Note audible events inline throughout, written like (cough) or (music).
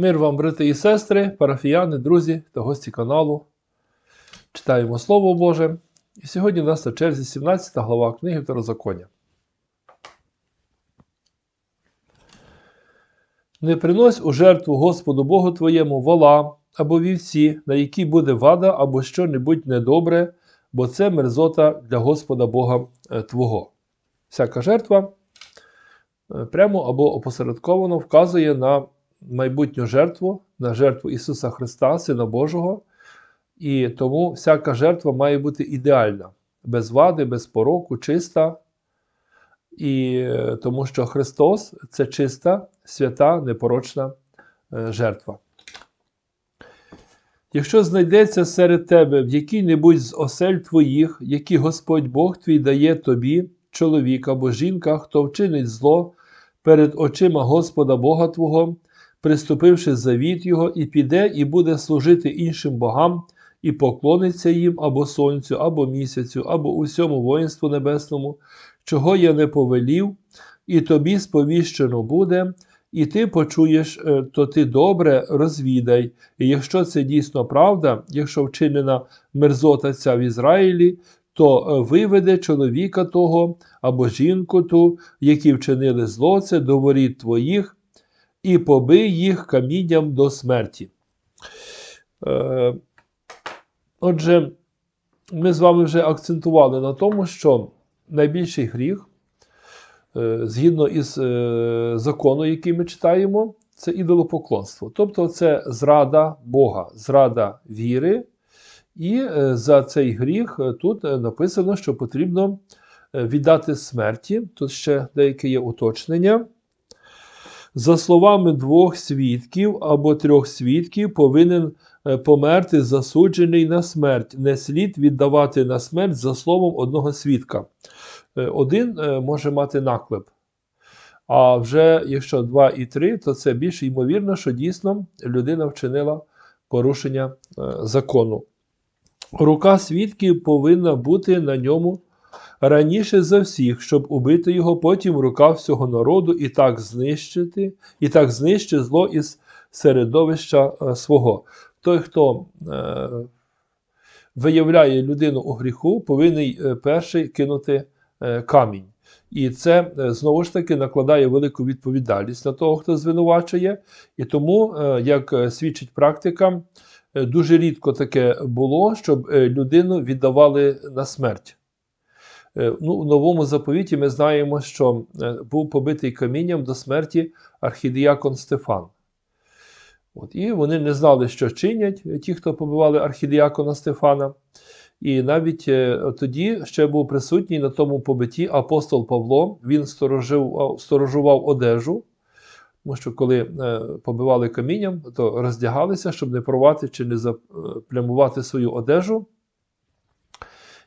Мир вам, брати і сестри, парафіяни, друзі та гості каналу. Читаємо Слово Боже. І сьогодні у нас на черзі 17 глава книги Второзаконня. Не принось у жертву Господу Богу твоєму вола або вівці, на якій буде вада або що-небудь недобре, бо це мерзота для Господа Бога е, Твого. Всяка жертва е, прямо або опосередковано вказує на майбутню жертву, на жертву Ісуса Христа, Сина Божого. І тому всяка жертва має бути ідеальна, без вади, без пороку, чиста. І е, тому що Христос це чиста, свята, непорочна е, жертва. Якщо знайдеться серед тебе в якій-небудь з осель твоїх, які Господь Бог твій дає тобі, чоловік або жінка, хто вчинить зло перед очима Господа Бога Твого, приступивши завіт Його, і піде, і буде служити іншим богам, і поклониться їм або сонцю, або місяцю, або усьому воїнству небесному, чого я не повелів, і тобі сповіщено буде, і ти почуєш, е, то ти добре розвідай. І якщо це дійсно правда, якщо вчинена мерзота ця в Ізраїлі, то е, виведе чоловіка того або жінку ту, які вчинили зло це до воріт твоїх, і побий їх камінням до смерті. Е, Отже, ми з вами вже акцентували на тому, що найбільший гріх, е, згідно із е, закону, який ми читаємо, це ідолопоклонство. Тобто це зрада Бога, зрада віри. І е, за цей гріх тут написано, що потрібно віддати смерті. Тут ще деяке є уточнення. За словами двох свідків або трьох свідків, повинен померти засуджений на смерть. Не слід віддавати на смерть за словом одного свідка. Один може мати наклеп. А вже якщо два і три, то це більш ймовірно, що дійсно людина вчинила порушення закону. Рука свідків повинна бути на ньому раніше за всіх, щоб убити його, потім рука всього народу і так знищити, і так знищить зло із середовища свого. Той, хто е, виявляє людину у гріху, повинен перший кинути е, камінь. І це знову ж таки накладає велику відповідальність на того, хто звинувачує. І тому, е, як свідчить практика, дуже рідко таке було, щоб людину віддавали на смерть. Ну, У новому заповіті ми знаємо, що був побитий камінням до смерті архідіакон Стефан. От, І вони не знали, що чинять ті, хто побивали архідіакона Стефана. І навіть тоді ще був присутній на тому побитті апостол Павло, він сторожив, сторожував одежу. Тому що коли побивали камінням, то роздягалися, щоб не порвати чи не заплямувати свою одежу.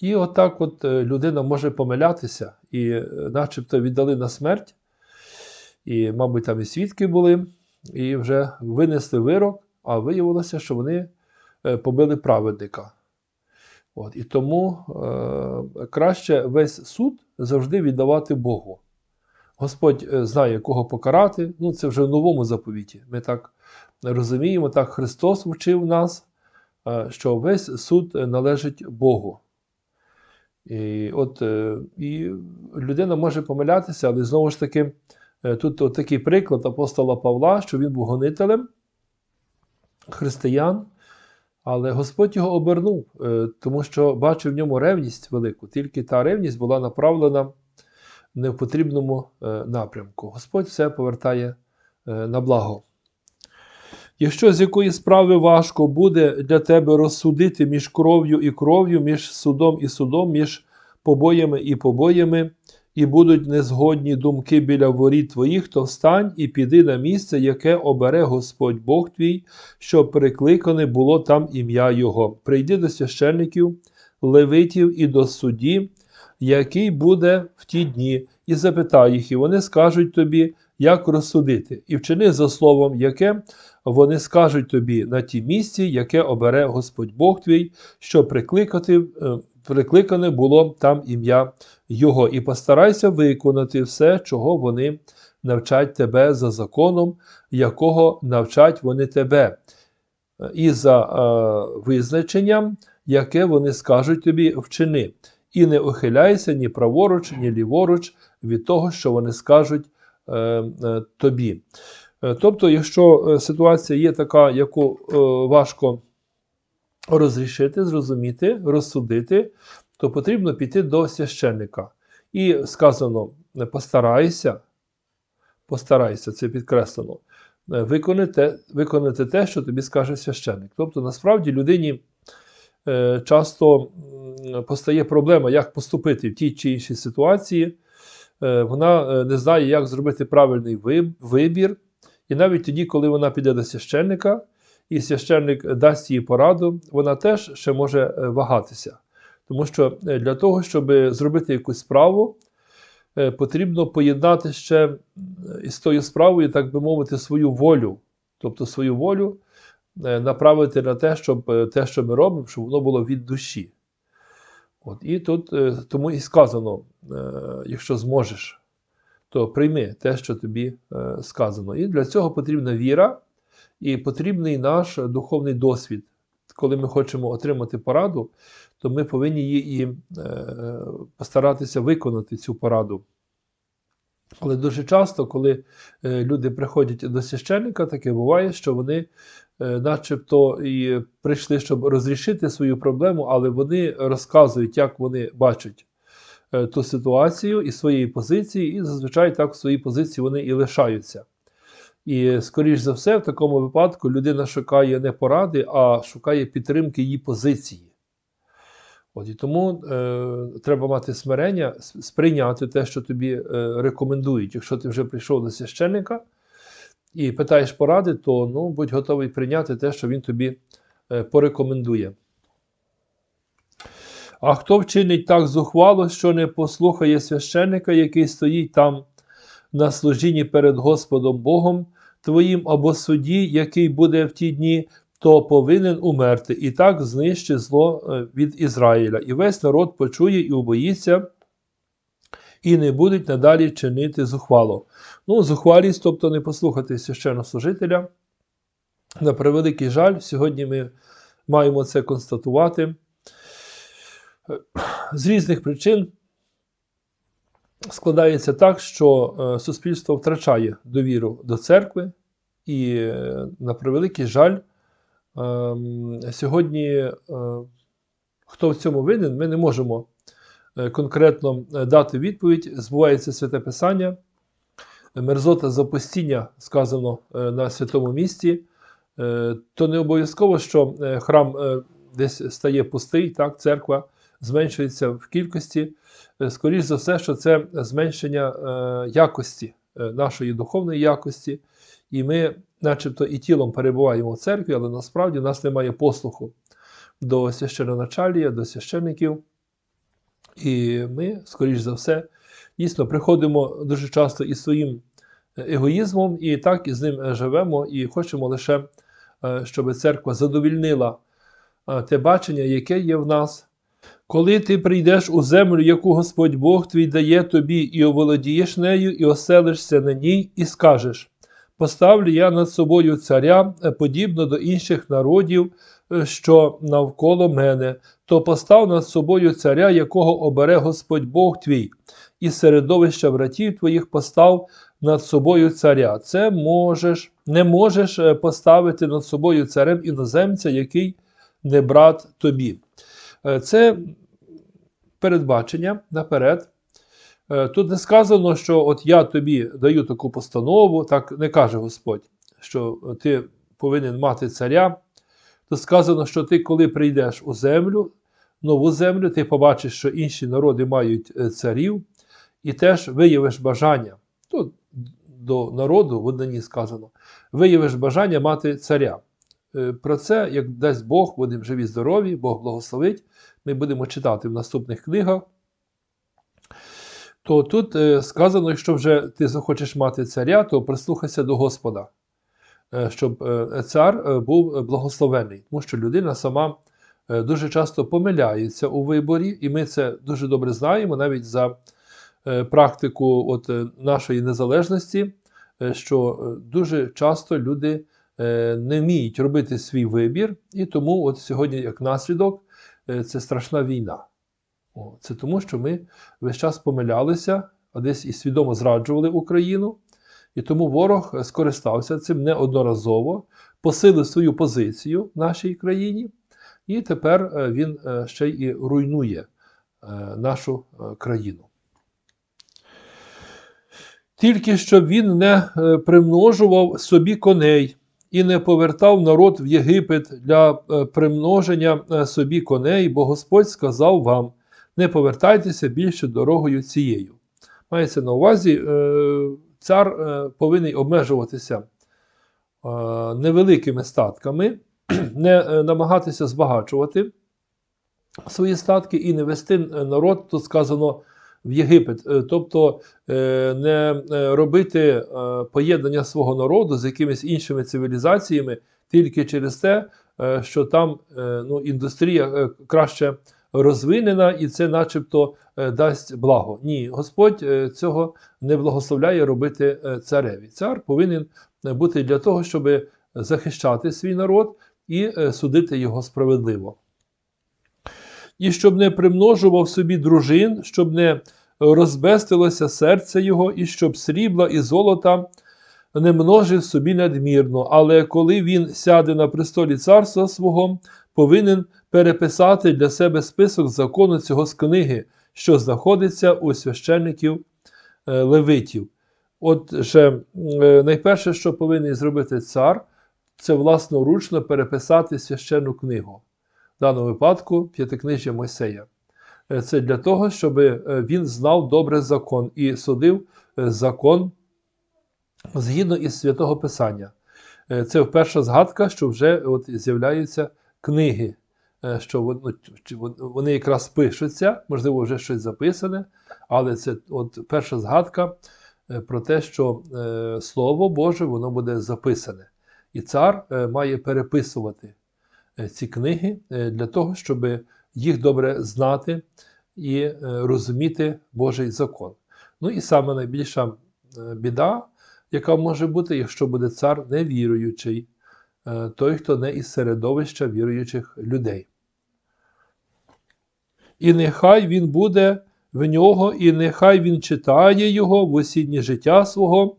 І отак от людина може помилятися, і начебто віддали на смерть. І, мабуть, там і свідки були, і вже винесли вирок, а виявилося, що вони побили праведника. От, І тому е, краще весь суд завжди віддавати Богу. Господь знає, кого покарати. Ну, це вже в новому заповіті. Ми так розуміємо, так Христос вчив нас, що весь суд належить Богу. І от, і людина може помилятися, але знову ж таки, тут от такий приклад апостола Павла, що він був гонителем християн, але Господь його обернув, тому що бачив в ньому ревність велику. Тільки та ревність була направлена не в потрібному напрямку. Господь все повертає на благо. Якщо з якої справи важко буде для тебе розсудити між кров'ю і кров'ю, між судом і судом, між побоями і побоями, і будуть незгодні думки біля воріт твоїх, то встань і піди на місце, яке обере Господь Бог твій, щоб прикликане було там ім'я Його. Прийди до священників, левитів і до судді, який буде в ті дні, і запитай їх, і вони скажуть тобі, як розсудити, і вчини за словом, яке вони скажуть тобі на тій місці, яке обере Господь Бог твій, щоб прикликати, прикликане було там ім'я Його, і постарайся виконати все, чого вони навчать тебе за законом, якого навчать вони тебе, і за е, визначенням, яке вони скажуть тобі вчини. І не ухиляйся ні праворуч, ні ліворуч від того, що вони скажуть е, е, тобі. Е, Тобто, якщо е, ситуація є така, яку е, важко розрішити, зрозуміти, розсудити, то потрібно піти до священника. І сказано: постарайся, постарайся, це підкреслено, виконати, виконати те, що тобі скаже священник. Тобто, насправді людині часто постає проблема, як поступити в тій чи іншій ситуації. Вона не знає, як зробити правильний вибір. І навіть тоді, коли вона піде до священника, і священник дасть їй пораду, вона теж ще може е, вагатися. Тому що е, для того, щоб зробити якусь справу, е, потрібно поєднати ще із тою справою, так би мовити, свою волю. Тобто свою волю направити на те, щоб те, що ми робимо, щоб воно було від душі. От, і тут тому і сказано, якщо зможеш, то прийми те, що тобі е, сказано. І для цього потрібна віра і потрібний наш духовний досвід. Коли ми хочемо отримати пораду, то ми повинні її е, постаратися виконати цю пораду. Але дуже часто, коли е, люди приходять до священника, таке буває, що вони начебто і прийшли, щоб розрішити свою проблему, але вони розказують, як вони бачать ту ситуацію і своєї позиції, і зазвичай так в своїй позиції вони і лишаються. І, скоріш за все, в такому випадку людина шукає не поради, а шукає підтримки її позиції. От, і тому е, треба мати смирення, сприйняти те, що тобі е, рекомендують. Якщо ти вже прийшов до священника і питаєш поради, то ну, будь готовий прийняти те, що він тобі е, порекомендує. А хто вчинить так зухвало, що не послухає священника, який стоїть там на служінні перед Господом Богом твоїм або судді, який буде в ті дні, то повинен умерти. І так знищить зло е, від Ізраїля. І весь народ почує і убоїться, і не будуть надалі чинити зухвало. Ну, зухвалість, тобто не послухати священнослужителя. На превеликий жаль, сьогодні ми маємо це констатувати. З різних причин складається так, що е, суспільство втрачає довіру до церкви, і, е, на превеликий жаль, ем, сьогодні е, хто в цьому винен, ми не можемо конкретно дати відповідь. Збувається святе Писання. Мерзота запустіння сказано на святому місці. То не обов'язково, що храм десь стає пустий, так, церква зменшується в кількості. Е, Скоріше за все, що це зменшення е, якості е, нашої духовної якості, і ми, начебто, і тілом перебуваємо в церкві, але насправді в нас немає послуху до священоначалія, до священників. І ми, скоріш за все, дійсно приходимо дуже часто із своїм егоїзмом, і так із ним живемо, і хочемо лише, щоб церква задовільнила те бачення, яке є в нас. Коли ти прийдеш у землю, яку Господь Бог твій дає тобі, і оволодієш нею, і оселишся на ній, і скажеш: Поставлю я над собою царя, е, подібно до інших народів, е, що навколо мене, то постав над собою царя, якого обере Господь Бог твій, і середовища братів твоїх постав над собою царя. Це можеш, не можеш е, поставити над собою царем іноземця, який не брат тобі. Е, Це передбачення наперед. Е, Тут не сказано, що от я тобі даю таку постанову, так не каже Господь, що ти повинен мати царя. Тут сказано, що ти, коли прийдеш у землю, нову землю, ти побачиш, що інші народи мають е, царів, і теж виявиш бажання. Тут до народу в однині сказано: виявиш бажання мати царя. Е, Про це, як дасть Бог, будемо живі, здорові, Бог благословить. Ми будемо читати в наступних книгах. То тут е, сказано, якщо вже ти захочеш мати царя, то прислухайся до Господа, е, щоб цар був благословений. Тому що людина сама дуже часто помиляється у виборі, і ми це дуже добре знаємо навіть за практику от, нашої незалежності, що дуже часто люди не вміють робити свій вибір, і тому от сьогодні, як наслідок, е, це страшна війна. Це тому, що ми весь час помилялися, а десь і свідомо зраджували Україну. І тому ворог е, скористався цим неодноразово, посилив свою позицію в нашій країні, і тепер е, він е, ще й руйнує е, нашу е, країну. Тільки щоб він не е, примножував собі коней і не повертав народ в Єгипет для е, примноження е, собі коней, бо Господь сказав вам: не повертайтеся більше дорогою цією. Мається на увазі, е, цар повинен обмежуватися невеликими статками, (clears throat) не намагатися збагачувати свої статки і не вести народ, тут сказано, в Єгипет, Е, тобто е, не е, робити поєднання свого народу з якимись іншими цивілізаціями тільки через те, що там ну, індустрія краще розвинена, і це, начебто, дасть благо. Ні, Господь цього не благословляє робити цареві. Цар повинен бути для того, щоб захищати свій народ і судити його справедливо. І щоб не примножував собі дружин, щоб не розбестилося серце його, і щоб срібла і золота не множив собі надмірно, але коли він сяде на престолі царства свого, повинен переписати для себе список закону цього з книги, що знаходиться у священників е, левитів. Отже, е, найперше, що повинен зробити цар, це власноручно переписати священну книгу. В даному випадку п'ятикнижжя Мойсея. Е, Це для того, щоб е, він знав добре закон і судив е, закон згідно із святого Писання. Це перша згадка, що вже от з'являються книги, що ну, вони якраз пишуться, можливо, вже щось записане, але це от перша згадка про те, що Слово Боже воно буде записане. І цар має переписувати ці книги е, для того, щоб їх добре знати і е, розуміти Божий закон. Ну і саме найбільша е, біда, яка може бути, якщо буде цар невіруючий, е, той, хто не із середовища віруючих людей. І нехай він буде в нього, і нехай він читає його в осіннє життя свого,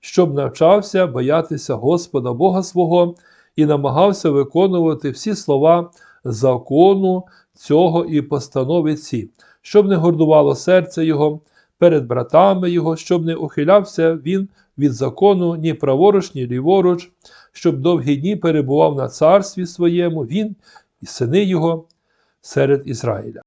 щоб навчався боятися Господа Бога свого і намагався виконувати всі слова закону цього і постанови ці, щоб не гордувало серце його перед братами його, щоб не ухилявся він від закону ні праворуч, ні ліворуч, щоб довгі дні перебував на царстві своєму він і сини його серед Ізраїля.